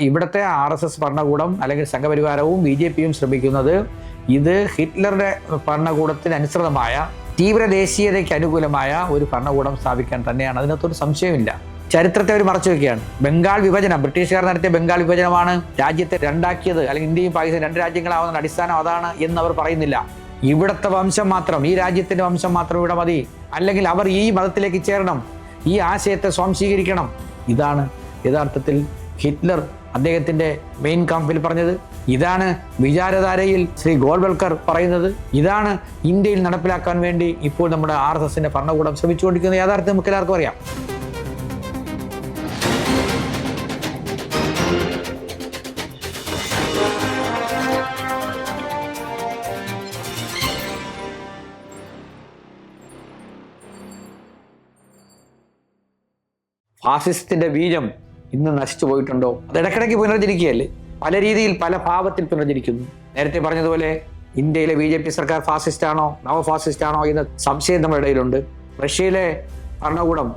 ഇവിടുത്തെ R S S ഭരണകൂടം അല്ലെങ്കിൽ സംഘപരിവാരവും ബി ജെ പിയും ശ്രമിക്കുന്നത് ഇത് ഹിറ്റ്ലറുടെ ഭരണകൂടത്തിന് അനുസൃതമായ തീവ്ര ദേശീയതയ്ക്ക് അനുകൂലമായ ഒരു ഭരണകൂടം സ്ഥാപിക്കാൻ തന്നെയാണ്. അതിനകത്തൊരു സംശയമില്ല. ചരിത്രത്തെ അവർ മറച്ചു വെക്കുകയാണ്. ബംഗാൾ വിഭജനം ബ്രിട്ടീഷുകാർ നടത്തിയ ബംഗാൾ വിഭജനമാണ് രാജ്യത്തെ രണ്ടാക്കിയത് അല്ലെങ്കിൽ ഇന്ത്യയും പാകിസ്ഥാൻ രണ്ട് രാജ്യങ്ങളാവുന്ന അടിസ്ഥാനം അതാണ് എന്ന് അവർ പറയുന്നില്ല. ഇവിടുത്തെ വംശം മാത്രം ഈ രാജ്യത്തിന്റെ വംശം മാത്രം ഇവിടെ മതി. അല്ലെങ്കിൽ അവർ ഈ മതത്തിലേക്ക് ചേരണം ഈ ആശയത്തെ സ്വാംശീകരിക്കണം. ഇതാണ് യഥാർത്ഥത്തിൽ ഹിറ്റ്ലർ അദ്ദേഹത്തിന്റെ മെയിൻ കാമ്പിൽ പറഞ്ഞത്. ഇതാണ് വിചാരധാരയിൽ ശ്രീ ഗോൾവൽക്കർ പറയുന്നത്. ഇതാണ് ഇന്ത്യയിൽ നടപ്പിലാക്കാൻ വേണ്ടി ഇപ്പോൾ നമ്മുടെ ആർ എസ് എസിന്റെ ഭരണകൂടം ശ്രമിച്ചുകൊണ്ടിരിക്കുന്ന യാഥാർത്ഥ്യം. നമുക്ക് എല്ലാവർക്കും അറിയാം. ഫാസിസത്തിന്റെ ബീജം ഇന്ന് നശിച്ചു പോയിട്ടുണ്ടോ? അത് ഇടയ്ക്കിടയ്ക്ക് പുനർജനിക്കുകയല്ലേ പല രീതിയിൽ പല ഭാവത്തിൽ പുനർജനിക്കുന്നു നേരത്തെ പറഞ്ഞതുപോലെ ഇന്ത്യയിലെ ബി ജെ പി സർക്കാർ ഫാസിസ്റ്റ് ആണോ നവ ഫാസിസ്റ്റ് ആണോ എന്ന സംശയം നമ്മുടെ ഇടയിലുണ്ട്. റഷ്യയിലെ ഭരണകൂടം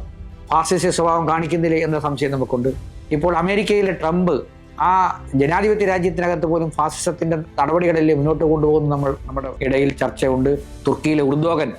ഫാസിസ്റ്റ് സ്വഭാവം കാണിക്കുന്നില്ലേ എന്ന സംശയം നമുക്കുണ്ട്. ഇപ്പോൾ അമേരിക്കയിലെ ട്രംപ് ആ ജനാധിപത്യ രാജ്യത്തിനകത്ത് പോലും ഫാസിസത്തിന്റെ നടപടികളല്ലേ മുന്നോട്ട് കൊണ്ടുപോകുന്ന നമ്മൾ നമ്മുടെ ഇടയിൽ ചർച്ചയുണ്ട്. തുർക്കിയിലെ ഉർദോഗൻ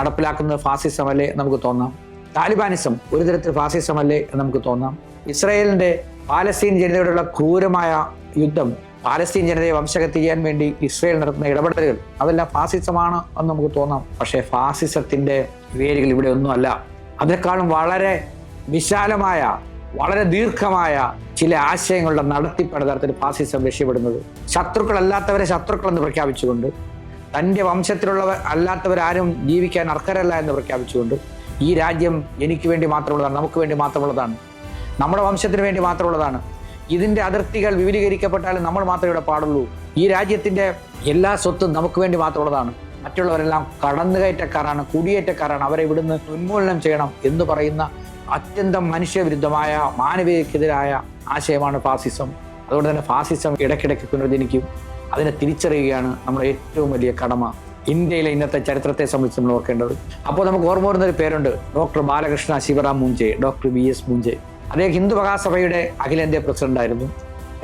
നടപ്പിലാക്കുന്നത് ഫാസിസമല്ലേ നമുക്ക് തോന്നാം. താലിബാനിസം ഒരു തരത്തിൽ ഫാസിസമല്ലേ നമുക്ക് തോന്നാം. ഇസ്രായേലിന്റെ പാലസ്തീൻ ജനതയോടുള്ള ക്രൂരമായ യുദ്ധം പാലസ്തീൻ ജനതയെ വംശഹത്യ ചെയ്യാൻ വേണ്ടി ഇസ്രയേൽ നടത്തുന്ന ഇടപെടലുകൾ അതെല്ലാം ഫാസിസമാണ് എന്ന് നമുക്ക് തോന്നാം. പക്ഷേ ഫാസിസത്തിന്റെ വേരുകൾ ഇവിടെ ഒന്നുമല്ല അതിനേക്കാളും വളരെ വിശാലമായ വളരെ ദീർഘമായ ചില ആശയങ്ങളുടെ നടത്തിപ്പാണ് തരത്തിൽ ഫാസിസം രക്ഷപ്പെടുന്നത്. ശത്രുക്കളല്ലാത്തവരെ ശത്രുക്കളെന്ന് പ്രഖ്യാപിച്ചുകൊണ്ട് തന്റെ വംശത്തിലുള്ളവർ അല്ലാത്തവരാരും ജീവിക്കാൻ അർഹരല്ല എന്ന് പ്രഖ്യാപിച്ചുകൊണ്ട് ഈ രാജ്യം എനിക്ക് വേണ്ടി മാത്രമുള്ളതാണ് നമുക്ക് വേണ്ടി മാത്രമുള്ളതാണ്. നമ്മുടെ വംശത്തിന് വേണ്ടി മാത്രമുള്ളതാണ്. ഇതിന്റെ അതിർത്തികൾ വിപുലീകരിക്കപ്പെട്ടാലും നമ്മൾ മാത്രമേ ഇവിടെ പാടുള്ളൂ. ഈ രാജ്യത്തിന്റെ എല്ലാ സ്വത്തും നമുക്ക് വേണ്ടി മാത്രമുള്ളതാണ്. മറ്റുള്ളവരെല്ലാം കടന്നുകയറ്റക്കാരാണ് കുടിയേറ്റക്കാരാണ്. അവരെ ഇവിടുന്ന് ഉന്മൂലനം ചെയ്യണം എന്ന് പറയുന്ന അത്യന്തം മനുഷ്യവിരുദ്ധമായ മാനവികക്കെതിരായ ആശയമാണ് ഫാസിസം. അതുകൊണ്ട് തന്നെ ഫാസിസം ഇടയ്ക്കിടയ്ക്ക് പുനർജനിക്കും അതിനെ തിരിച്ചറിയുകയാണ് നമ്മുടെ ഏറ്റവും വലിയ കടമ. ഇന്ത്യയിലെ ഇന്നത്തെ ചരിത്രത്തെ സംബന്ധിച്ച് നമ്മൾ ഓർക്കേണ്ടത്. അപ്പോൾ നമുക്ക് ഓർമ്മ വരുന്ന ഒരു പേരുണ്ട്. Doctor Balakrishna Shivram Moonje doctor V S Moonje. അദ്ദേഹം ഹിന്ദു മഹാസഭയുടെ അഖിലേന്ത്യാ പ്രസിഡന്റായിരുന്നു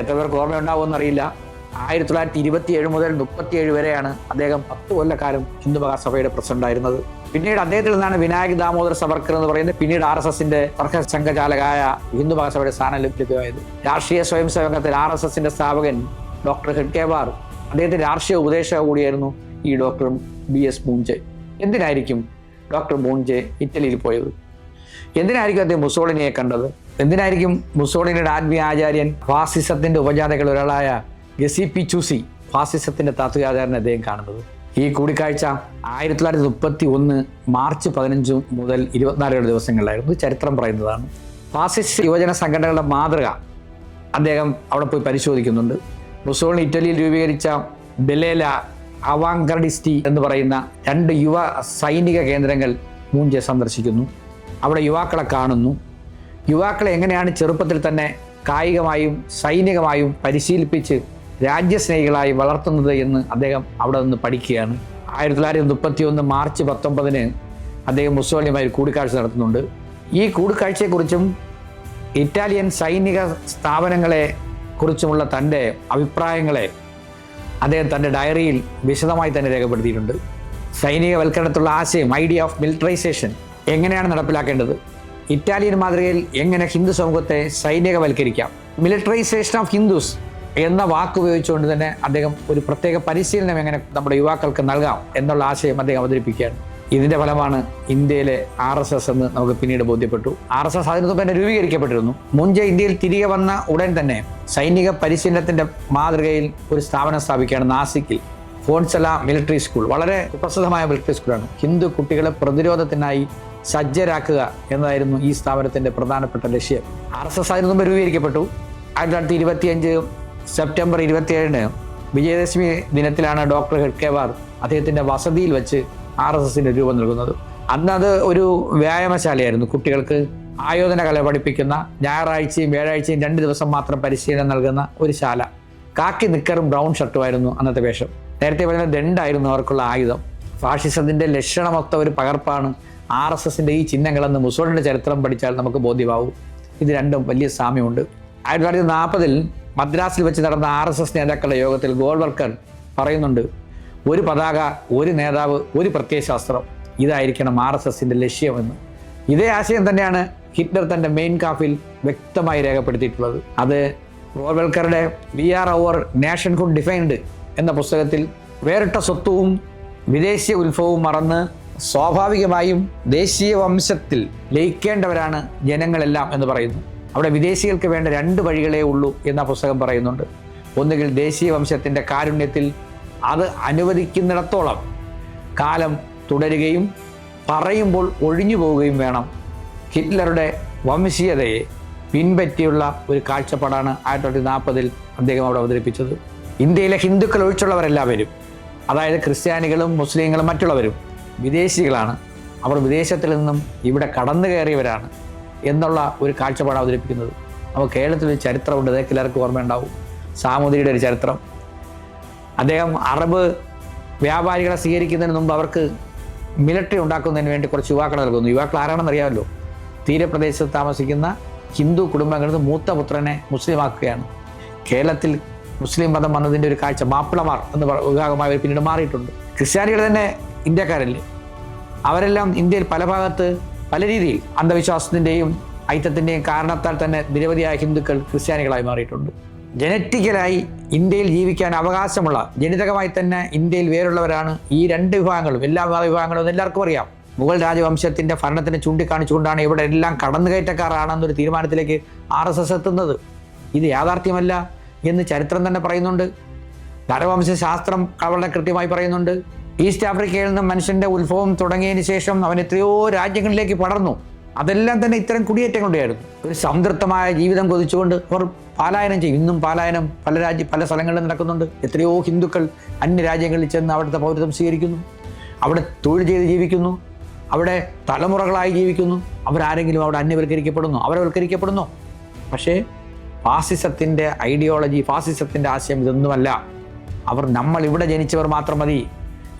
എത്ര പേർക്ക് ഓർമ്മയുണ്ടാവുമെന്ന് അറിയില്ല ആയിരത്തി തൊള്ളായിരത്തി ഇരുപത്തി ഏഴ് മുതൽ മുപ്പത്തിയേഴ് വരെയാണ് അദ്ദേഹം പത്ത് കൊല്ലക്കാലം ഹിന്ദു മഹാസഭയുടെ പ്രസിഡന്റ് ആയിരുന്നത്. പിന്നീട് അദ്ദേഹത്തിൽ നിന്നാണ് വിനായക് ദാമോദർ സവർക്കർ എന്ന് പറയുന്നത് പിന്നീട് ആർ എസ് എസിന്റെ തർക്ക സംഘചാലകായ ഹിന്ദു മഹാസഭയുടെ സ്ഥാനം ലഭ്യമായത് രാഷ്ട്രീയ സ്വയം സേവകത്തിൽ ആർ എസ് എസിന്റെ സ്ഥാപകൻ ഡോക്ടർ ഹെഡ്കേവാർ അദ്ദേഹത്തിന്റെ രാഷ്ട്രീയ ഉപദേശക കൂടിയായിരുന്നു ഈ ഡോക്ടർ ബി എസ് മൂഞ്ചെ. എന്തിനായിരിക്കും ഡോക്ടർ മൂഞ്ചെ ഇറ്റലിയിൽ പോയത്? എന്തിനായിരിക്കും അദ്ദേഹം മുസോളിനിയെ കണ്ടത്? എന്തിനായിരിക്കും മുസോളിനിയുടെ ആത്മീയ ആചാര്യൻ ഫാസിസത്തിന്റെ ഉപജാതകൾ ഒരാളായ ഗസി പി ചൂസി ഫാസിസത്തിന്റെ താത്വികാചാരൻ അദ്ദേഹം കാണുന്നത്? ഈ കൂടിക്കാഴ്ച ആയിരത്തി തൊള്ളായിരത്തി മുപ്പത്തി ഒന്ന് മാർച്ച് പതിനഞ്ച് മുതൽ ഇരുപത്തിനാല് ദിവസങ്ങളിലായിരുന്നു. ചരിത്രം പറയുന്നതാണ്. ഫാസിസ്റ്റ് യുവജന സംഘടനകളുടെ മാതൃക അദ്ദേഹം അവിടെ പോയി പരിശോധിക്കുന്നുണ്ട്. മുസോളിനി ഇറ്റലിയിൽ രൂപീകരിച്ച ബെലേല അവാങ്കർഡിസ്റ്റി എന്ന് പറയുന്ന രണ്ട് യുവ സൈനിക കേന്ദ്രങ്ങൾ മൂഞ്ചെ സന്ദർശിക്കുന്നു. അവിടെ യുവാക്കളെ കാണുന്നു. യുവാക്കളെ എങ്ങനെയാണ് ചെറുപ്പത്തിൽ തന്നെ കായികമായും സൈനികമായും പരിശീലിപ്പിച്ച് രാജ്യസ്നേഹികളായി വളർത്തുന്നത് എന്ന് അദ്ദേഹം അവിടെ നിന്ന് പഠിക്കുകയാണ്. ആയിരത്തി തൊള്ളായിരത്തി മുപ്പത്തി ഒന്ന് മാർച്ച് പത്തൊമ്പതിന് അദ്ദേഹം മുസോളിയുമായി കൂടിക്കാഴ്ച നടത്തുന്നുണ്ട്. ഈ കൂടിക്കാഴ്ചയെക്കുറിച്ചും ഇറ്റാലിയൻ സൈനിക സ്ഥാപനങ്ങളെ കുറിച്ചുമുള്ള തന്റെ അഭിപ്രായങ്ങളെ അദ്ദേഹം തന്റെ ഡയറിയിൽ വിശദമായി തന്നെ രേഖപ്പെടുത്തിയിട്ടുണ്ട്. സൈനികവൽക്കരണത്തിലുള്ള ആശയം ഐഡിയ ഓഫ് മിലിറ്ററൈസേഷൻ എങ്ങനെയാണ് നടപ്പിലാക്കേണ്ടത്? ഇറ്റാലിയൻ മാതൃകയിൽ എങ്ങനെ ഹിന്ദു സമൂഹത്തെ സൈനികവൽക്കരിക്കാം? മിലിറ്ററൈസേഷൻ ഓഫ് ഹിന്ദുസ് എന്ന വാക്ക് ഉപയോഗിച്ചുകൊണ്ട് തന്നെ അദ്ദേഹം ഒരു പ്രത്യേക പരിശീലനം എങ്ങനെ നമ്മുടെ യുവാക്കൾക്ക് നൽകാം എന്നുള്ള ആശയം അദ്ദേഹം അവതരിപ്പിക്കുകയാണ്. ഇതിന്റെ ഫലമാണ് ഇന്ത്യയിലെ ആർ എസ് എസ് എന്ന് നമുക്ക് പിന്നീട് ബോധ്യപ്പെട്ടു. ആർ എസ് എസ് അതിനു തന്നെ രൂപീകരിക്കപ്പെട്ടിരുന്നു. മുൻപ് ഇന്ത്യയിൽ തിരികെ വന്ന ഉടൻ തന്നെ സൈനിക പരിശീലനത്തിന്റെ മാതൃകയിൽ ഒരു സ്ഥാപനം സ്ഥാപിക്കുകയാണ് നാസിക്കിൽ. ഫോൺസല മിലിറ്ററി സ്കൂൾ വളരെ പ്രസിദ്ധമായ മിലിറ്ററി സ്കൂളാണ് ഹിന്ദു കുട്ടികളെ പ്രതിരോധത്തിനായി സജ്ജരാക്കുക എന്നതായിരുന്നു ഈ സ്ഥാപനത്തിന്റെ പ്രധാനപ്പെട്ട ലക്ഷ്യം. ആർ എസ് എസ് ആയിരുന്നു രൂപീകരിക്കപ്പെട്ടു. ആയിരത്തി തൊള്ളായിരത്തി ഇരുപത്തിയഞ്ച് സെപ്റ്റംബർ ഇരുപത്തിയേഴിന് വിജയദശമി ദിനത്തിലാണ് ഡോക്ടർ ഹെഡ്കേവാർ അദ്ദേഹത്തിന്റെ വസതിയിൽ വെച്ച് ആർ എസ് എസിന് രൂപം നൽകുന്നത്. അന്ന് അത് ഒരു വ്യായാമശാലയായിരുന്നു. കുട്ടികൾക്ക് ആയോധന കല പഠിപ്പിക്കുന്ന ഞായറാഴ്ചയും വ്യാഴാഴ്ചയും രണ്ട് ദിവസം മാത്രം പരിശീലനം നൽകുന്ന ഒരു ശാല. കാക്കി നിക്കറും ബ്രൗൺ ഷർട്ടുമായിരുന്നു അന്നത്തെ വേഷം. നേരത്തെ പറഞ്ഞ ദണ്ടായിരുന്നു അവർക്കുള്ള ആയുധം. ഫാഷിസത്തിന്റെ ലക്ഷണമൊത്ത ഒരു പകർപ്പാണ് ആർ എസ് എസിന്റെ ഈ ചിഹ്നങ്ങളെന്ന് മുസോളിന്റെ ചരിത്രം പഠിച്ചാൽ നമുക്ക് ബോധ്യമാവും. ഇത് രണ്ടും വലിയ സാമ്യമുണ്ട്. ആയിരത്തി തൊള്ളായിരത്തി നാൽപ്പതിൽ മദ്രാസിൽ വെച്ച് നടന്ന ആർ എസ് എസ് നേതാക്കളുടെ യോഗത്തിൽ ഗോൾവർക്കർ പറയുന്നുണ്ട് ഒരു പതാക ഒരു നേതാവ് ഒരു പ്രത്യയശാസ്ത്രം. ഇതായിരിക്കണം ആർ എസ് എസിന്റെ ലക്ഷ്യമെന്ന്. ഇതേ ആശയം തന്നെയാണ് ഹിറ്റ്ലർ തന്റെ മെയിൻ കാഫിൽ വ്യക്തമായി രേഖപ്പെടുത്തിയിട്ടുള്ളത്. അത് ഗോൾവൽക്കറുടെ we or our nationhood defined എന്ന പുസ്തകത്തിൽ വേറിട്ട സ്വത്വവും വിദേശീയ ഉത്ഭവവും മറന്ന് സ്വാഭാവികമായും ദേശീയ വംശത്തിൽ ലയിക്കേണ്ടവരാണ് ജനങ്ങളെല്ലാം എന്ന് പറയുന്നു. അവിടെ വിദേശികൾക്ക് വേണ്ട രണ്ട് വഴികളേ ഉള്ളൂ എന്ന പുസ്തകം പറയുന്നുണ്ട്. ഒന്നുകിൽ ദേശീയ വംശത്തിന്റെ കാരുണ്യത്തിൽ അത് അനുവദിക്കുന്നിടത്തോളം കാലം തുടരുകയും പറയുമ്പോൾ ഒഴിഞ്ഞു പോവുകയും വേണം. ഹിറ്റ്ലറുടെ വംശീയതയെ പിൻപറ്റിയുള്ള ഒരു കാഴ്ചപ്പാടാണ് ആയിരത്തി തൊള്ളായിരത്തി നാൽപ്പതിൽ അദ്ദേഹം അവിടെ അവതരിപ്പിച്ചത്. ഇന്ത്യയിലെ ഹിന്ദുക്കൾ ഒഴിച്ചുള്ളവരെല്ലാവരും അതായത് ക്രിസ്ത്യാനികളും മുസ്ലിങ്ങളും മറ്റുള്ളവരും വിദേശികളാണ്. അവർ വിദേശത്തിൽ നിന്നും ഇവിടെ കടന്നു കയറിയവരാണ് എന്നുള്ള ഒരു കാഴ്ചപ്പാട് അവതരിപ്പിക്കുന്നത്. അപ്പോൾ കേരളത്തിൽ ഒരു ചരിത്രമുണ്ട്. ഇതൊക്കെ എല്ലാവർക്കും ഓർമ്മയുണ്ടാവും. സാമൂതിരിയുടെ ഒരു ചരിത്രം. അദ്ദേഹം അറബ് വ്യാപാരികളെ സ്വീകരിക്കുന്നതിന് മുമ്പ് അവർക്ക് മിലിറ്ററി ഉണ്ടാക്കുന്നതിന് വേണ്ടി കുറച്ച് യുവാക്കളെ നൽകുന്നു. യുവാക്കൾ ആരാണെന്ന് അറിയാമല്ലോ? തീരപ്രദേശത്ത് താമസിക്കുന്ന ഹിന്ദു കുടുംബങ്ങളിൽ നിന്ന് മൂത്ത പുത്രനെ മുസ്ലിമാക്കുകയാണ്. കേരളത്തിൽ മുസ്ലിം മതം വന്നതിന്റെ ഒരു കാഴ്ച മാപ്പിളമാർ എന്ന് വിഭാഗമായി പിന്നീട് മാറിയിട്ടുണ്ട്. ക്രിസ്ത്യാനികൾ തന്നെ ഇന്ത്യക്കാരല്ലേ അവരെല്ലാം ഇന്ത്യയിൽ പല ഭാഗത്ത് പല രീതിയിൽ അന്ധവിശ്വാസത്തിന്റെയും ഐക്യത്തിന്റെയും കാരണത്താൽ തന്നെ നിരവധിയായ ഹിന്ദുക്കൾ ക്രിസ്ത്യാനികളായി മാറിയിട്ടുണ്ട്. ജനറ്റിക്കലായി ഇന്ത്യയിൽ ജീവിക്കാൻ അവകാശമുള്ള ജനിതകമായി തന്നെ ഇന്ത്യയിൽ വേറുള്ളവരാണ് ഈ രണ്ട് വിഭാഗങ്ങളും. എല്ലാ വിഭാഗങ്ങളും എല്ലാവർക്കും അറിയാം. മുഗൾ രാജവംശത്തിന്റെ ഭരണത്തിനെ ചൂണ്ടിക്കാണിച്ചുകൊണ്ടാണ് ഇവിടെ എല്ലാം കടന്നുകയറ്റക്കാരാണെന്നൊരു തീരുമാനത്തിലേക്ക് ആർ എസ് എസ് എത്തുന്നത്. ഇത് യാഥാർത്ഥ്യമല്ല എന്ന് ചരിത്രം തന്നെ പറയുന്നുണ്ട്. നരവംശ ശാസ്ത്രം വളരെ കൃത്യമായി പറയുന്നുണ്ട്. ഈസ്റ്റ് ആഫ്രിക്കയിൽ നിന്ന് മനുഷ്യന്റെ ഉത്ഭവം തുടങ്ങിയതിന് ശേഷം അവൻ എത്രയോ രാജ്യങ്ങളിലേക്ക് പടർന്നു. അതെല്ലാം തന്നെ ഇത്തരം കുടിയേറ്റങ്ങളുടെയായിരുന്നു ഒരു സംതൃപ്തമായ ജീവിതം കൊതിച്ചുകൊണ്ട് അവർ പാലായനം ചെയ്യും. ഇന്നും പാലായനം പല രാജ്യ പല സ്ഥലങ്ങളിൽ നടക്കുന്നുണ്ട്. എത്രയോ ഹിന്ദുക്കൾ അന്യ രാജ്യങ്ങളിൽ ചെന്ന് അവിടുത്തെ പൗരത്വം സ്വീകരിക്കുന്നു. അവിടെ തൊഴിൽ ചെയ്ത് ജീവിക്കുന്നു. അവിടെ തലമുറകളായി ജീവിക്കുന്നു. അവരാരെങ്കിലും അവിടെ അന്യവൽക്കരിക്കപ്പെടുന്നു. അവരവൽക്കരിക്കപ്പെടുന്നു. പക്ഷേ ഫാസിസത്തിന്റെ ഐഡിയോളജി ഫാസിസത്തിന്റെ ആശയം ഇതൊന്നുമല്ല. അവർ നമ്മൾ ഇവിടെ ജനിച്ചവർ മാത്രം മതി.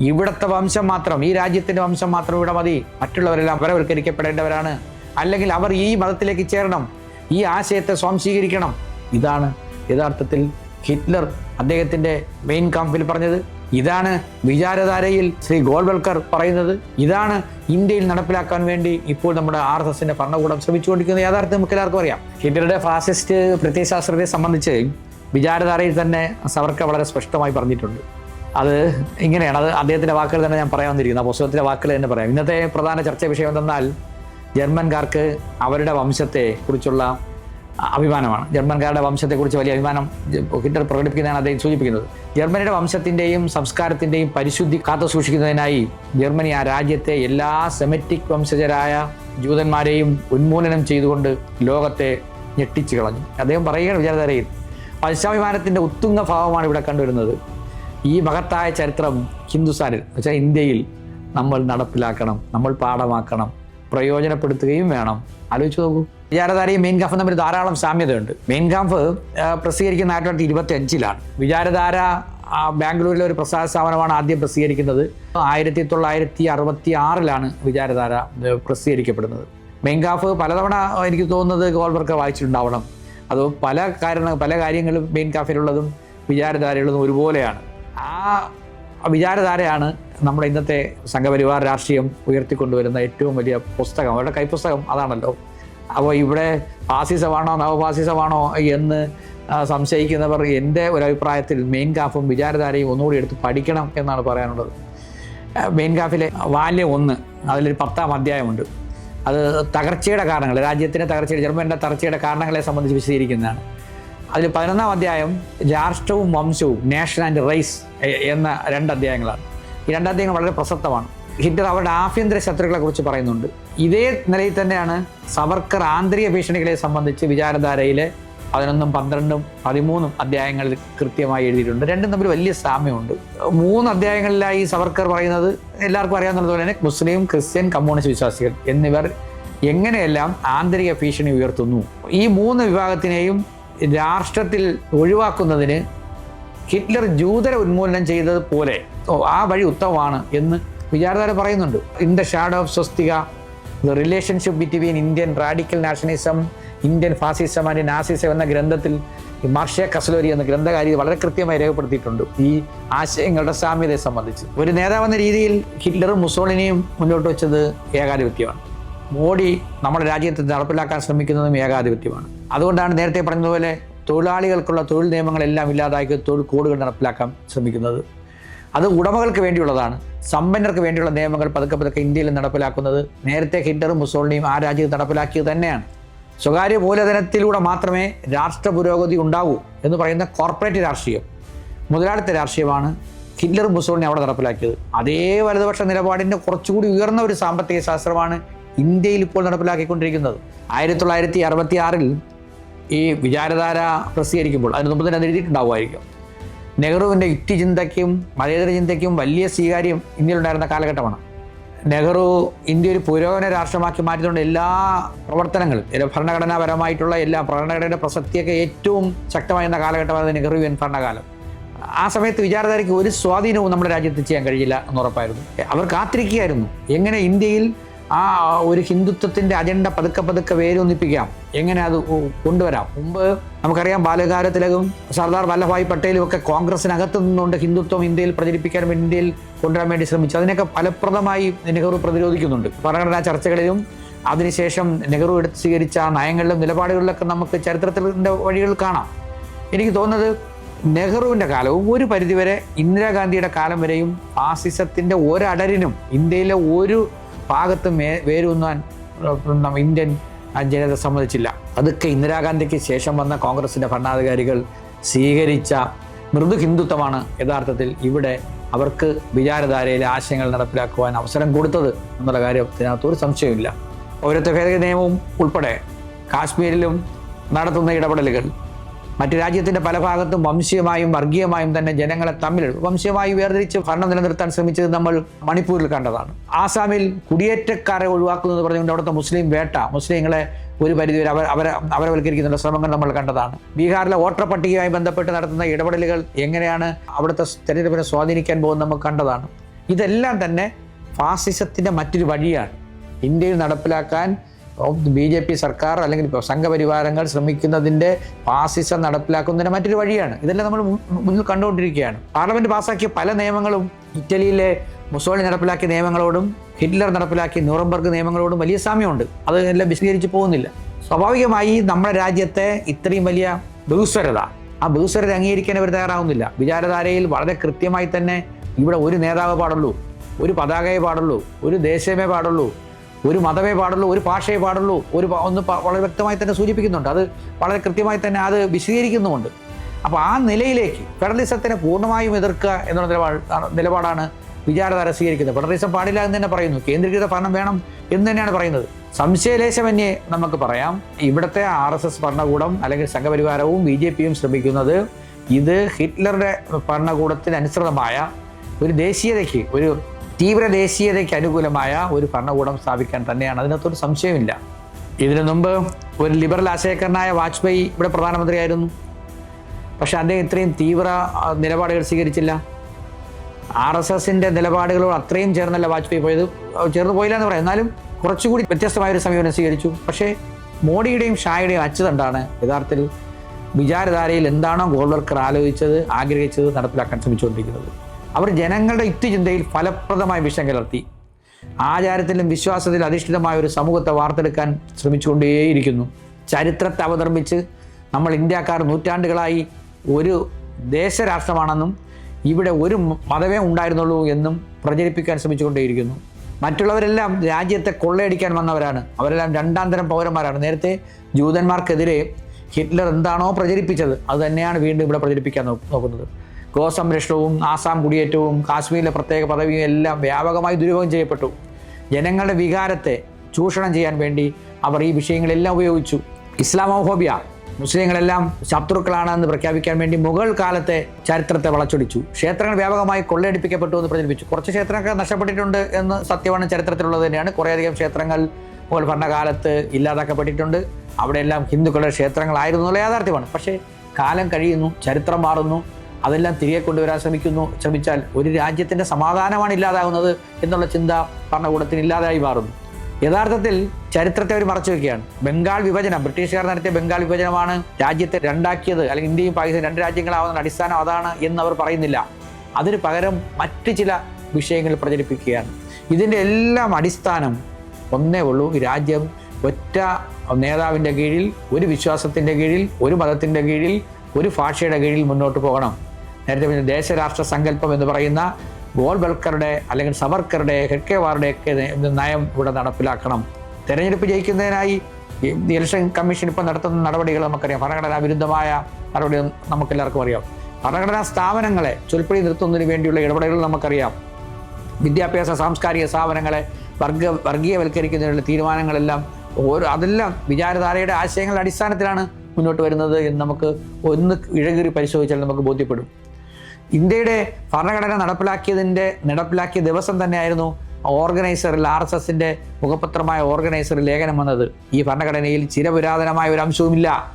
ഇവിടുത്തെ വംശം മാത്രം ഈ രാജ്യത്തിന്റെ വംശം മാത്രം ഇവിടെ മതി. മറ്റുള്ളവരെല്ലാം പരവൽക്കരിക്കപ്പെടേണ്ടവരാണ് അല്ലെങ്കിൽ അവർ ഈ മതത്തിലേക്ക് ചേരണം. ഈ ആശയത്തെ സ്വാംശീകരിക്കണം. ഇതാണ് യഥാർത്ഥത്തിൽ ഹിറ്റ്ലർ അദ്ദേഹത്തിന്റെ മെയിൻ കാമ്പിൽ പറഞ്ഞത്. ഇതാണ് വിചാരധാരയിൽ ശ്രീ ഗോൾവൽക്കർ പറയുന്നത്. ഇതാണ് ഇന്ത്യയിൽ നടപ്പിലാക്കാൻ വേണ്ടി ഇപ്പോൾ നമ്മുടെ ആർ എസ് എസിന്റെ ഭരണകൂടം ശ്രമിച്ചുകൊണ്ടിരിക്കുന്ന യാഥാർത്ഥ്യം നമുക്ക് എല്ലാവർക്കും അറിയാം. ഹിറ്റ്ലറുടെ ഫാസിസ്റ്റ് പ്രത്യയശാസ്ത്രത്തെ സംബന്ധിച്ച് വിചാരധാരയിൽ തന്നെ സവർക്ക വളരെ സ്പഷ്ടമായി പറഞ്ഞിട്ടുണ്ട്. അത് ഇങ്ങനെയാണ്. അത് അദ്ദേഹത്തിന്റെ വാക്കുകൾ തന്നെ ഞാൻ പറയാൻ വന്നിരിക്കുന്നു. ആ പുസ്തകത്തിലെ വാക്കുകൾ തന്നെ പറയാം. ഇന്നത്തെ പ്രധാന ചർച്ചാ വിഷയം എന്തെന്നാൽ ജർമ്മൻകാർക്ക് അവരുടെ വംശത്തെ കുറിച്ചുള്ള അഭിമാനമാണ്. ജർമ്മൻകാരുടെ വംശത്തെക്കുറിച്ച് വലിയ അഭിമാനം ഹിറ്റ്ലർ പ്രകടിപ്പിക്കുന്നതാണ് അദ്ദേഹം സൂചിപ്പിക്കുന്നത്. ജർമ്മനിയുടെ വംശത്തിന്റെയും സംസ്കാരത്തിന്റെയും പരിശുദ്ധി കാത്തു സൂക്ഷിക്കുന്നതിനായി ജർമ്മനി ആ രാജ്യത്തെ എല്ലാ സെമറ്റിക് വംശജരായ ജൂതന്മാരെയും ഉന്മൂലനം ചെയ്തുകൊണ്ട് ലോകത്തെ ഞെട്ടിച്ചു കളഞ്ഞു. അദ്ദേഹം പറയുകയാണ് വിചാരധാരയിൽ പശ്ചാഭിമാനത്തിന്റെ ഉത്തുംഗ ഭാവമാണ് ഇവിടെ കണ്ടുവരുന്നത്. ഈ മഹത്തായ ചരിത്രം ഹിന്ദുസ്ഥാനിൽ വെച്ചാൽ ഇന്ത്യയിൽ നമ്മൾ നടപ്പിലാക്കണം നമ്മൾ പാഠമാക്കണം പ്രയോജനപ്പെടുത്തുകയും വേണം. ആലോചിച്ച് നോക്കൂ. വിചാരധാരയും മെയിൻ കാഫും തമ്മിൽ ധാരാളം സാമ്യതയുണ്ട്. മെയിൻ കാഫ് പ്രസിദ്ധീകരിക്കുന്ന ആയിരത്തി തൊള്ളായിരത്തി ഇരുപത്തി അഞ്ചിലാണ് വിചാരധാര ബാംഗ്ലൂരിലെ ഒരു പ്രസാര സ്ഥാപനമാണ് ആദ്യം പ്രസിദ്ധീകരിക്കുന്നത്. ആയിരത്തി തൊള്ളായിരത്തി അറുപത്തി ആറിലാണ് വിചാരധാര പ്രസിദ്ധീകരിക്കപ്പെടുന്നത്. മെയിൻ പലതവണ എനിക്ക് തോന്നുന്നത് ഗോൾബർക്കർ വായിച്ചിട്ടുണ്ടാവണം. അത് പല കാരണ പല കാര്യങ്ങളും മെയിൻ കാഫിലുള്ളതും വിചാരധാരയുള്ളതും ഒരുപോലെയാണ്. ആ വിചാരധാരയാണ് നമ്മുടെ ഇന്നത്തെ സംഘപരിവാർ രാഷ്ട്രീയം ഉയർത്തിക്കൊണ്ടുവരുന്ന ഏറ്റവും വലിയ പുസ്തകം. അവരുടെ കൈപ്പുസ്തകം അതാണല്ലോ. അപ്പോൾ ഇവിടെ ഫാസിസമാണോ നവഫാസിസമാണോ എന്ന് സംശയിക്കുന്നവർ എന്റെ ഒരു അഭിപ്രായത്തിൽ മെയിൻ കാഫും വിചാരധാരയും ഒന്നുകൂടി എടുത്ത് പഠിക്കണം എന്നാണ് പറയാനുള്ളത്. മെയിൻ കാഫിലെ വാല്യം ഒന്ന് അതിലൊരു പത്താം അധ്യായമുണ്ട്. അത് തകർച്ചയുടെ കാരണങ്ങൾ രാജ്യത്തിന്റെ തകർച്ചയുടെ ജർമ്മന്റെ തകർച്ചയുടെ കാരണങ്ങളെ സംബന്ധിച്ച് വിശദീകരിക്കുന്നതാണ്. അതിൽ പതിനൊന്നാം അധ്യായം രാഷ്ട്രവും വംശവും നേഷൻ ആൻഡ് റൈസ് എന്ന രണ്ട് അധ്യായങ്ങളാണ് ഈ രണ്ട് അധ്യായങ്ങൾ വളരെ പ്രസക്തമാണ്. ഹിറ്റ്ലർ അവരുടെ ആഭ്യന്തര ശത്രുക്കളെ കുറിച്ച് പറയുന്നുണ്ട്. ഇതേ നിലയിൽ തന്നെയാണ് സവർക്കർ ആന്തരിക ഭീഷണികളെ സംബന്ധിച്ച് വിചാരധാരയിലെ പതിനൊന്നും പന്ത്രണ്ടും പതിമൂന്നും അധ്യായങ്ങളിൽ കൃത്യമായി എഴുതിയിട്ടുണ്ട്. രണ്ടും തമ്മിൽ വലിയ സാമ്യമുണ്ട്. മൂന്ന് അധ്യായങ്ങളിലായി സവർക്കർ പറയുന്നത് എല്ലാവർക്കും അറിയാവുന്നതുപോലെ തന്നെ മുസ്ലിം ക്രിസ്ത്യൻ കമ്മ്യൂണിസ്റ്റ് വിശ്വാസികൾ എന്നിവർ എങ്ങനെയെല്ലാം ആന്തരിക ഭീഷണി ഉയർത്തുന്നു. ഈ മൂന്ന് വിഭാഗത്തിനെയും രാഷ്ട്രത്തിൽ ഒഴിവാക്കുന്നതിന് ഹിറ്റ്ലർ ജൂതരെ ഉന്മൂലനം ചെയ്തതുപോലെ ഓ, ആ വഴി ഉത്തമമാണ് എന്ന് വിചാരധാര പറയുന്നുണ്ട്. In the shadow of swastika the relationship between Indian radical nationalism Indian fascism and Nazism എന്ന ഗ്രന്ഥത്തിൽ മാർഷ്യ കസലോരി എന്ന ഗ്രന്ഥകാരി വളരെ കൃത്യമായി രേഖപ്പെടുത്തിയിട്ടുണ്ട്. ഈ ആശയങ്ങളുടെ സാമ്യതയെ സംബന്ധിച്ച്. ഒരു നേതാവെന്ന രീതിയിൽ ഹിറ്റ്ലറും മുസോളിനിയും മുന്നോട്ട് വെച്ചത് ഏകാധിപത്യമാണ്. മോഡി നമ്മുടെ രാജ്യത്ത് നടപ്പിലാക്കാൻ ശ്രമിക്കുന്നതും ഏകാധിപത്യമാണ്. അതുകൊണ്ടാണ് നേരത്തെ പറഞ്ഞതുപോലെ തൊഴിലാളികൾക്കുള്ള തൊഴിൽ നിയമങ്ങളെല്ലാം ഇല്ലാതാക്കി തൊഴിൽ കോഡുകൾ നടപ്പിലാക്കാൻ ശ്രമിക്കുന്നത്. അത് ഉടമകൾക്ക് വേണ്ടിയുള്ളതാണ്. സമ്പന്നർക്ക് വേണ്ടിയുള്ള നിയമങ്ങൾ പതുക്കെ പതുക്കെ ഇന്ത്യയിൽ നടപ്പിലാക്കുന്നത് നേരത്തെ ഹിറ്റ്ലറും മുസോളിനിയും ആ രാജ്യത്ത് നടപ്പിലാക്കിയത് തന്നെയാണ്. സ്വകാര്യ മൂലധനത്തിലൂടെ മാത്രമേ രാഷ്ട്ര പുരോഗതി ഉണ്ടാകൂ എന്ന് പറയുന്ന കോർപ്പറേറ്റ് രാഷ്ട്രീയം മുതലാളിത്ത രാഷ്ട്രീയമാണ് ഹിറ്റ്ലർ മുസോളിനി അവിടെ നടപ്പിലാക്കിയത്. അതേ വലതുപക്ഷ നിലപാടിന്റെ കുറച്ചുകൂടി ഉയർന്ന ഒരു സാമ്പത്തിക ശാസ്ത്രമാണ് ഇന്ത്യയിൽ ഇപ്പോൾ നടപ്പിലാക്കിക്കൊണ്ടിരിക്കുന്നത്. ആയിരത്തി തൊള്ളായിരത്തി അറുപത്തി ആറിൽ ഈ വിചാരധാര പ്രസിദ്ധീകരിക്കുമ്പോൾ അതിന് മുമ്പ് തന്നെ എഴുതിയിട്ടുണ്ടാവുമായിരിക്കും നെഹ്റുവിന്റെ യുക്തിചിന്തയ്ക്കും മതേതര ചിന്തയ്ക്കും വലിയ സ്വീകാര്യം ഇന്ത്യയിലുണ്ടായിരുന്ന കാലഘട്ടമാണ്. നെഹ്റു ഇന്ത്യ ഒരു പുരോഗമന രാഷ്ട്രമാക്കി മാറ്റിയതുകൊണ്ട് എല്ലാ പ്രവർത്തനങ്ങളും ഭരണഘടനാപരമായിട്ടുള്ള എല്ലാ ഭരണഘടനയുടെ പ്രസക്തിയൊക്കെ ഏറ്റവും ശക്തമായിരുന്ന കാലഘട്ടമായിരുന്നു എൻ ഭരണകാലം. ആ സമയത്ത് വിചാരധാരയ്ക്ക് ഒരു സ്വാധീനവും നമ്മുടെ രാജ്യത്ത് ചെയ്യാൻ കഴിയില്ല എന്നുറപ്പായിരുന്നു അവർ കാത്തിരിക്കുകയായിരുന്നു. എങ്ങനെ ഇന്ത്യയിൽ ആ ഒരു ഹിന്ദുത്വത്തിന്റെ അജണ്ട പതുക്കെ പതുക്കെ വേരൊന്നിപ്പിക്കാം. എങ്ങനെ അത് കൊണ്ടുവരാം? മുമ്പ് നമുക്കറിയാം ബാലകാലത്തിലകും സർദാർ വല്ലഭായ് പട്ടേലും ഒക്കെ കോൺഗ്രസിനകത്ത് നിന്നുകൊണ്ട് ഹിന്ദുത്വം ഇന്ത്യയിൽ പ്രചരിപ്പിക്കാൻ വേണ്ടി ഇന്ത്യയിൽ കൊണ്ടുവരാൻ വേണ്ടി ശ്രമിച്ചു. അതിനൊക്കെ ഫലപ്രദമായി നെഹ്റു പ്രതിരോധിക്കുന്നുണ്ട്. ഭരണഘടനാ ചർച്ചകളിലും അതിനുശേഷം നെഹ്റു എടുത്ത് സ്വീകരിച്ച നയങ്ങളിലും നിലപാടുകളിലൊക്കെ നമുക്ക് ചരിത്രത്തിന്റെ വഴികൾ കാണാം. എനിക്ക് തോന്നുന്നത് നെഹ്റുവിന്റെ കാലവും ഒരു പരിധിവരെ ഇന്ദിരാഗാന്ധിയുടെ കാലം വരെയും ഫാസിസത്തിന്റെ ഒരടരിനും ഇന്ത്യയിലെ ഒരു മേ- വേരൂന്നാൻ ഇന്ത്യൻ ജനത സമ്മതിച്ചില്ല. അതൊക്കെ ഇന്ദിരാഗാന്ധിക്ക് ശേഷം വന്ന കോൺഗ്രസിന്റെ ഭരണാധികാരികൾ സ്വീകരിച്ച മൃദു ഹിന്ദുത്വമാണ് യഥാർത്ഥത്തിൽ ഇവിടെ അവർക്ക് വിചാരധാരയിലെ ആശയങ്ങൾ നടപ്പിലാക്കുവാൻ അവസരം കൊടുത്തത് എന്നുള്ള കാര്യത്തിനകത്ത് ഒരു സംശയമില്ല പൗരത്വ ഭേദഗതി നിയമവും ഉൾപ്പെടെ കാശ്മീരിലും നടത്തുന്ന ഇടപെടലുകൾ മറ്റ് രാജ്യത്തിന്റെ പല ഭാഗത്തും വംശീയമായും വർഗീയമായും തന്നെ ജനങ്ങളെ തമ്മിൽ വംശീയമായി വേർതിരിച്ച് ഭരണം നിലനിർത്താൻ ശ്രമിച്ചത് നമ്മൾ മണിപ്പൂരിൽ കണ്ടതാണ്. ആസാമിൽ കുടിയേറ്റക്കാരെ ഒഴിവാക്കുന്നത് പറഞ്ഞുകൊണ്ട് അവിടുത്തെ മുസ്ലിം വേട്ട മുസ്ലിങ്ങളെ ഒരു പരിധിവരെ അവർ അവരെ അവരവൽക്കരിക്കുന്ന ശ്രമങ്ങൾ നമ്മൾ കണ്ടതാണ്. ബീഹാറിലെ വോട്ടർ പട്ടികയുമായി ബന്ധപ്പെട്ട് നടത്തുന്ന ഇടപെടലുകൾ എങ്ങനെയാണ് അവിടുത്തെ തെരഞ്ഞെടുപ്പിനെ സ്വാധീനിക്കാൻ പോകുന്നത് നമ്മൾ കണ്ടതാണ്. ഇതെല്ലാം തന്നെ ഫാസിസത്തിന്റെ മറ്റൊരു വഴിയാണ്. ഇന്ത്യയിൽ നടപ്പിലാക്കാൻ ബി ജെ പി സർക്കാർ അല്ലെങ്കിൽ സംഘപരിവാരങ്ങൾ ശ്രമിക്കുന്നതിന്റെ ഫാസിസം നടപ്പിലാക്കുന്നതിന് മറ്റൊരു വഴിയാണ്. ഇതെല്ലാം നമ്മൾ മുന്നിൽ കണ്ടുകൊണ്ടിരിക്കുകയാണ്. പാർലമെന്റ് പാസ്സാക്കിയ പല നിയമങ്ങളും ഇറ്റലിയിലെ മുസോളി നടപ്പിലാക്കിയ നിയമങ്ങളോടും ഹിറ്റ്ലർ നടപ്പിലാക്കിയ നൂറംബർഗ് നിയമങ്ങളോടും വലിയ സാമ്യമുണ്ട്. അത് എല്ലാം വിശദീകരിച്ച് പോകുന്നില്ല. സ്വാഭാവികമായി നമ്മുടെ രാജ്യത്തെ ഇത്രയും വലിയ ബഹുസ്വരത ആ ബഹുസ്വരത അംഗീകരിക്കാൻ അവർ തയ്യാറാവുന്നില്ല. വിചാരധാരയിൽ വളരെ കൃത്യമായി തന്നെ ഇവിടെ ഒരു നേതാവ് പാടുള്ളൂ ഒരു പതാകയെ പാടുള്ളൂ ഒരു ദേശമേ പാടുള്ളൂ ഒരു മതമേ പാടുള്ളൂ ഒരു ഭാഷയെ പാടുള്ളൂ ഒരു ഒന്ന് വളരെ വ്യക്തമായി തന്നെ സൂചിപ്പിക്കുന്നുണ്ട്. അത് വളരെ കൃത്യമായി തന്നെ അത് വിശദീകരിക്കുന്നുമുണ്ട്. അപ്പോൾ ആ നിലയിലേക്ക് ഫെഡറലിസത്തിനെ പൂർണമായും എതിർക്കുക എന്നുള്ള നിലപാട് നിലപാടാണ് വിചാരധാര സ്വീകരിക്കുന്നത്. ഫെഡറലിസം പാടില്ല എന്ന് തന്നെ പറയുന്നു. കേന്ദ്രീകൃത ഭരണം വേണം എന്ന് തന്നെയാണ് പറയുന്നത്. സംശയലേശമന്യേ നമുക്ക് പറയാം. ഇവിടുത്തെ ആർ എസ് എസ് ഭരണകൂടം അല്ലെങ്കിൽ സംഘപരിവാരവും ബി ജെ പിയും ശ്രമിക്കുന്നത് ഇത് ഹിറ്റ്ലറുടെ ഭരണകൂടത്തിന് അനുസൃതമായ ഒരു ദേശീയതയ്ക്ക് ഒരു തീവ്ര ദേശീയതയ്ക്ക് അനുകൂലമായ ഒരു ഭരണകൂടം സ്ഥാപിക്കാൻ തന്നെയാണ്. അതിനകത്തൊരു സംശയമില്ല ഇതിനു മുമ്പ് ഒരു ലിബറൽ ആശയക്കാരനായ വാജ്പേയി ഇവിടെ പ്രധാനമന്ത്രിയായിരുന്നു. പക്ഷെ അദ്ദേഹം ഇത്രയും തീവ്ര നിലപാടുകൾ സ്വീകരിച്ചില്ല. ആർ എസ് എസിന്റെ നിലപാടുകളോട് അത്രയും ചേർന്നല്ല വാജ്പേയി പോയത്. ചേർന്ന് പോയില്ല എന്ന് പറയാം. എന്നാലും കുറച്ചുകൂടി വ്യത്യസ്തമായ ഒരു സമീപനം സ്വീകരിച്ചു. പക്ഷേ മോഡിയുടെയും ഷായുടെയും അച്ചുതണ്ടാണ് യഥാർത്ഥത്തിൽ വിചാരധാരയിൽ എന്താണോ ഗോൾവർക്കർ ആലോചിച്ചത് ആഗ്രഹിച്ചത് നടപ്പിലാക്കാൻ ശ്രമിച്ചുകൊണ്ടിരിക്കുന്നത്. അവർ ജനങ്ങളുടെ യുക്തിചിന്തയിൽ ഫലപ്രദമായ വിഷം കലർത്തി ആചാരത്തിലും വിശ്വാസത്തിലും അധിഷ്ഠിതമായ ഒരു സമൂഹത്തെ വാർത്തെടുക്കാൻ ശ്രമിച്ചുകൊണ്ടേയിരിക്കുന്നു. ചരിത്രത്തെ അവതർമ്മിച്ച് നമ്മൾ ഇന്ത്യക്കാർ നൂറ്റാണ്ടുകളായി ഒരു ദേശരാഷ്ട്രമാണെന്നും ഇവിടെ ഒരു മതമേ ഉണ്ടായിരുന്നുള്ളൂ എന്നും പ്രചരിപ്പിക്കാൻ ശ്രമിച്ചുകൊണ്ടേയിരിക്കുന്നു. മറ്റുള്ളവരെല്ലാം രാജ്യത്തെ കൊള്ളയടിക്കാൻ വന്നവരാണ്. അവരെല്ലാം രണ്ടാം തരം പൗരന്മാരാണ്. നേരത്തെ ജൂതന്മാർക്കെതിരെ ഹിറ്റ്ലർ എന്താണോ പ്രചരിപ്പിച്ചത് അത് തന്നെയാണ് വീണ്ടും ഇവിടെ പ്രചരിപ്പിക്കാൻ നോക്കുന്നത്. ഗോസംരക്ഷണവും ആസാം കുടിയേറ്റവും കാശ്മീരിലെ പ്രത്യേക പദവിയും എല്ലാം വ്യാപകമായി ദുരുപയോഗം ചെയ്യപ്പെട്ടു. ജനങ്ങളുടെ വികാരത്തെ ചൂഷണം ചെയ്യാൻ വേണ്ടി അവർ ഈ വിഷയങ്ങളെല്ലാം ഉപയോഗിച്ചു. ഇസ്ലാമോഫോബിയ മുസ്ലിങ്ങളെല്ലാം ശത്രുക്കളാണെന്ന് പ്രഖ്യാപിക്കാൻ വേണ്ടി മുഗൾ കാലത്തെ ചരിത്രത്തെ വളച്ചൊടിച്ചു. ക്ഷേത്രങ്ങൾ വ്യാപകമായി കൊള്ളയടിപ്പിക്കപ്പെട്ടു എന്ന് പ്രചരിപ്പിച്ചു. കുറച്ച് ക്ഷേത്രങ്ങൾ നഷ്ടപ്പെട്ടിട്ടുണ്ട് എന്ന് സത്യമാണ് ചരിത്രത്തിലുള്ളത് തന്നെയാണ്. കുറേയധികം ക്ഷേത്രങ്ങൾ മുഗൾ ഭരണകാലത്ത് ഇല്ലാതാക്കപ്പെട്ടിട്ടുണ്ട്. അവിടെയെല്ലാം ഹിന്ദുക്കളുടെ ക്ഷേത്രങ്ങളായിരുന്നു എന്നുള്ള യാഥാർത്ഥ്യമാണ്. പക്ഷേ കാലം കഴിയുന്നു ചരിത്രം മാറുന്നു. അതെല്ലാം തിരികെ കൊണ്ടുവരാൻ ശ്രമിക്കുന്നു. ശ്രമിച്ചാൽ ഒരു രാജ്യത്തിന്റെ സമാധാനമാണ് ഇല്ലാതാകുന്നത് എന്നുള്ള ചിന്ത ഭരണകൂടത്തിന് ഇല്ലാതായി മാറുന്നു. യഥാർത്ഥത്തിൽ ചരിത്രത്തെ അവർ മറച്ചു വെക്കുകയാണ്. ബംഗാൾ വിഭജനം ബ്രിട്ടീഷുകാർ നടത്തിയ ബംഗാൾ വിഭജനമാണ് രാജ്യത്തെ രണ്ടാക്കിയത് അല്ലെങ്കിൽ ഇന്ത്യയും പാകിസ്ഥാൻ രണ്ട് രാജ്യങ്ങളാവുന്ന അടിസ്ഥാനം അതാണ് എന്ന് അവർ പറയുന്നില്ല. അതിന് പകരം മറ്റ് ചില വിഷയങ്ങൾ പ്രചരിപ്പിക്കുകയാണ്. ഇതിന്റെ എല്ലാം അടിസ്ഥാനം ഒന്നേ ഉള്ളൂ രാജ്യം ഒറ്റ നേതാവിന്റെ കീഴിൽ ഒരു വിശ്വാസത്തിന്റെ കീഴിൽ ഒരു മതത്തിന്റെ കീഴിൽ ഒരു ഭാഷയുടെ കീഴിൽ മുന്നോട്ട് പോകണം. നേരത്തെ പറഞ്ഞ ദേശരാഷ്ട്ര സങ്കല്പം എന്ന് പറയുന്ന ഗോൾബൽക്കറുടെ അല്ലെങ്കിൽ സവർക്കറുടെ ഹെഡ്കെവാറുടെ ഒക്കെ നയം ഇവിടെ നടപ്പിലാക്കണം. തെരഞ്ഞെടുപ്പ് ജയിക്കുന്നതിനായി ഇലക്ഷൻ കമ്മീഷൻ ഇപ്പോൾ നടത്തുന്ന നടപടികൾ നമുക്കറിയാം. ഭരണഘടനാ വിരുദ്ധമായ നടപടി നമുക്കെല്ലാവർക്കും അറിയാം. ഭരണഘടനാ സ്ഥാപനങ്ങളെ ചൊൽപ്പടി നിർത്തുന്നതിന് വേണ്ടിയുള്ള ഇടപെടലുകൾ നമുക്കറിയാം. വിദ്യാഭ്യാസ സാംസ്കാരിക സ്ഥാപനങ്ങളെ വർഗ വർഗീയവൽക്കരിക്കുന്നതിനുള്ള തീരുമാനങ്ങളെല്ലാം ഓരോ അതെല്ലാം വിചാരധാരയുടെ ആശയങ്ങളുടെ അടിസ്ഥാനത്തിലാണ് മുന്നോട്ട് വരുന്നത് എന്ന് നമുക്ക് ഒന്ന് ഇഴകീറി പരിശോധിച്ചാൽ നമുക്ക് ബോധ്യപ്പെടും. ഇന്ത്യയുടെ ഭരണഘടന നടപ്പിലാക്കിയതിന്റെ നടപ്പിലാക്കിയ ദിവസം തന്നെയായിരുന്നു ഓർഗനൈസറിൽ ആർ എസ് എസിന്റെ മുഖപത്രമായ ഓർഗനൈസറിൽ ലേഖനം വന്നത്. ഈ ഭരണഘടനയിൽ ചിരപുരാതനമായ ഒരു അംശവുമില്ല.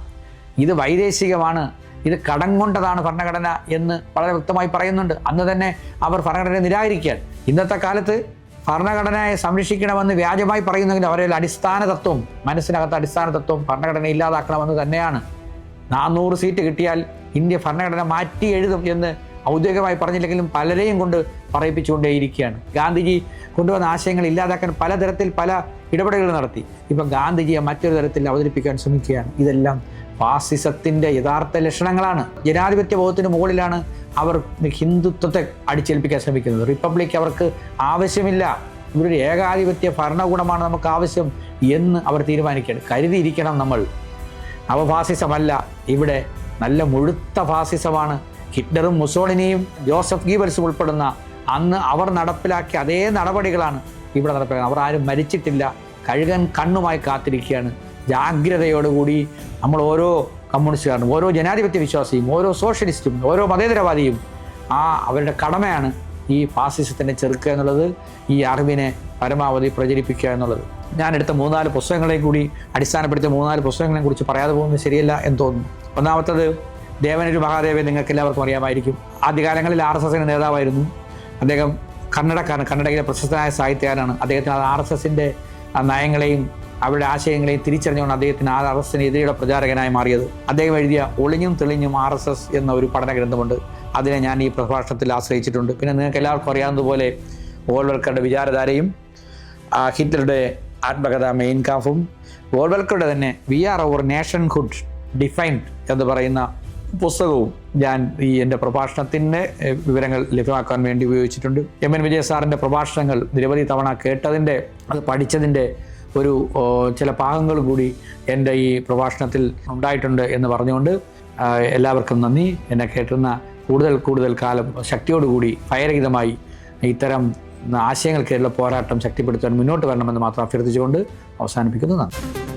ഇത് വൈദേശികമാണ്. ഇത് കടം കൊണ്ടതാണ് ഭരണഘടന എന്ന് വളരെ വ്യക്തമായി പറയുന്നുണ്ട്. അന്ന് തന്നെ അവർ ഭരണഘടനയെ നിരാകരിക്കാൻ. ഇന്നത്തെ കാലത്ത് ഭരണഘടനയെ സംരക്ഷിക്കണമെന്ന് വ്യാജമായി പറയുന്നെങ്കിൽ അവരുടെ അടിസ്ഥാന തത്വം മനസ്സിനകത്ത് അടിസ്ഥാന തത്വം ഭരണഘടന ഇല്ലാതാക്കണമെന്ന് തന്നെയാണ്. നാനൂറ് സീറ്റ് കിട്ടിയാൽ ഇന്ത്യ ഭരണഘടന മാറ്റി എഴുതും എന്ന് ഔദ്യോഗികമായി പറഞ്ഞില്ലെങ്കിലും പലരെയും കൊണ്ട് പറയിപ്പിച്ചുകൊണ്ടേയിരിക്കുകയാണ്. ഗാന്ധിജി കൊണ്ടുവന്ന ആശയങ്ങൾ ഇല്ലാതാക്കാൻ പലതരത്തിൽ പല ഇടപെടലുകൾ നടത്തി. ഇപ്പം ഗാന്ധിജിയെ മറ്റൊരു തരത്തിൽ അവതരിപ്പിക്കാൻ ശ്രമിക്കുകയാണ്. ഇതെല്ലാം ഫാസിസത്തിന്റെ യഥാർത്ഥ ലക്ഷണങ്ങളാണ്. ജനാധിപത്യ ബോധത്തിന് മുകളിലാണ് അവർ ഹിന്ദുത്വത്തെ അടിച്ചേൽപ്പിക്കാൻ ശ്രമിക്കുന്നത്. റിപ്പബ്ലിക് അവർക്ക് ആവശ്യമില്ല. ഇവരൊരു ഏകാധിപത്യ ഭരണകൂടമാണ് നമുക്ക് ആവശ്യം എന്ന് അവർ തീരുമാനിക്കണം കരുതിയിരിക്കണം നമ്മൾ. നവഫാസിസമല്ല ഇവിടെ നല്ല മുഴുത്ത ഫാസിസമാണ് ഹിറ്റ്ലറും മുസോളിനിയും ജോസഫ് ഗീബൽസും ഉൾപ്പെടുന്ന അന്ന് അവർ നടപ്പിലാക്കിയ അതേ നടപടികളാണ് ഇവിടെ നടപ്പിലാക്കുന്നത്. അവർ ആരും മരിച്ചിട്ടില്ല. കഴുകൻ കണ്ണുമായി കാത്തിരിക്കുകയാണ്. ജാഗ്രതയോടുകൂടി നമ്മൾ ഓരോ കമ്മ്യൂണിസ്റ്റുകാരനും ഓരോ ജനാധിപത്യ വിശ്വാസിയും ഓരോ സോഷ്യലിസ്റ്റും ഓരോ മതേതരവാദിയും ആ അവരുടെ കടമയാണ് ഈ ഫാസിസത്തിനെ ചെറുക്കുക എന്നുള്ളത് ഈ അറിവിനെ പരമാവധി പ്രചരിപ്പിക്കുക എന്നുള്ളത്. ഞാൻ എടുത്ത മൂന്നാൽ പുസ്തകങ്ങളെ കൂടി അടിസ്ഥാനപ്പെടുത്തിയ മൂന്നാൽ പുസ്തകങ്ങളെ കുറിച്ച് പറയാതെ പോകുന്നത് ശരിയല്ല എന്ന് തോന്നുന്നു. ഒന്നാമത്തത് ദേവനൊരു മഹാദേവൻ നിങ്ങൾക്ക് എല്ലാവർക്കും അറിയാമായിരിക്കും. ആദ്യകാലങ്ങളിൽ ആർ എസ് എസിന്റെ നേതാവായിരുന്നു. അദ്ദേഹം കന്നഡക്കാരൻ കന്നഡയിലെ പ്രശസ്തനായ സാഹിത്യകാരനാണ്. അദ്ദേഹത്തിന് ആർ എസ് എസിന്റെ നയങ്ങളെയും അവരുടെ ആശയങ്ങളെയും തിരിച്ചറിഞ്ഞുകൊണ്ട് അദ്ദേഹത്തിന് ആർ എസ് എസിനെതിരെയുള്ള പ്രചാരകനായി മാറിയത്. അദ്ദേഹം എഴുതിയ ഒളിഞ്ഞും തെളിഞ്ഞും ആർ എസ് എസ് എന്ന ഒരു പഠന ഗ്രന്ഥമുണ്ട് അതിനെ ഞാൻ ഈ പ്രഭാഷണത്തിൽ ആശ്രയിച്ചിട്ടുണ്ട്. പിന്നെ നിങ്ങൾക്ക് എല്ലാവർക്കും അറിയാവുന്നതുപോലെ ഓൾവർക്കറുടെ വിചാരധാരയും ഹിറ്റ്ലറുടെ ആത്മകഥ മെയിൻ കാഫും വോൾവൽക്കറുടെ തന്നെ we or our nationhood defined എന്ന് പറയുന്ന പുസ്തകവും ഞാൻ ഈ എന്റെ പ്രഭാഷണത്തിന്റെ വിവരങ്ങൾ ലഭ്യമാക്കാൻ വേണ്ടി ഉപയോഗിച്ചിട്ടുണ്ട്. എം എൻ വിജയ സാറിന്റെ പ്രഭാഷണങ്ങൾ നിരവധി തവണ കേട്ടതിന്റെ അത് പഠിച്ചതിന്റെ ഒരു ചില ഭാഗങ്ങൾ കൂടി എന്റെ ഈ പ്രഭാഷണത്തിൽ ഉണ്ടായിട്ടുണ്ട് എന്ന് പറഞ്ഞുകൊണ്ട് എല്ലാവർക്കും നന്ദി. എന്നെ കേട്ടുന്ന കൂടുതൽ കൂടുതൽ കാലം ശക്തിയോടുകൂടി ഭയരഹിതമായി ഇത്തരം ആശയങ്ങൾക്കെതിരെയുള്ള പോരാട്ടം ശക്തിപ്പെടുത്താൻ മുന്നോട്ട് വരണമെന്ന് മാത്രം അഭ്യർത്ഥിച്ചുകൊണ്ട് അവസാനിപ്പിക്കുന്നു. നന്ദി.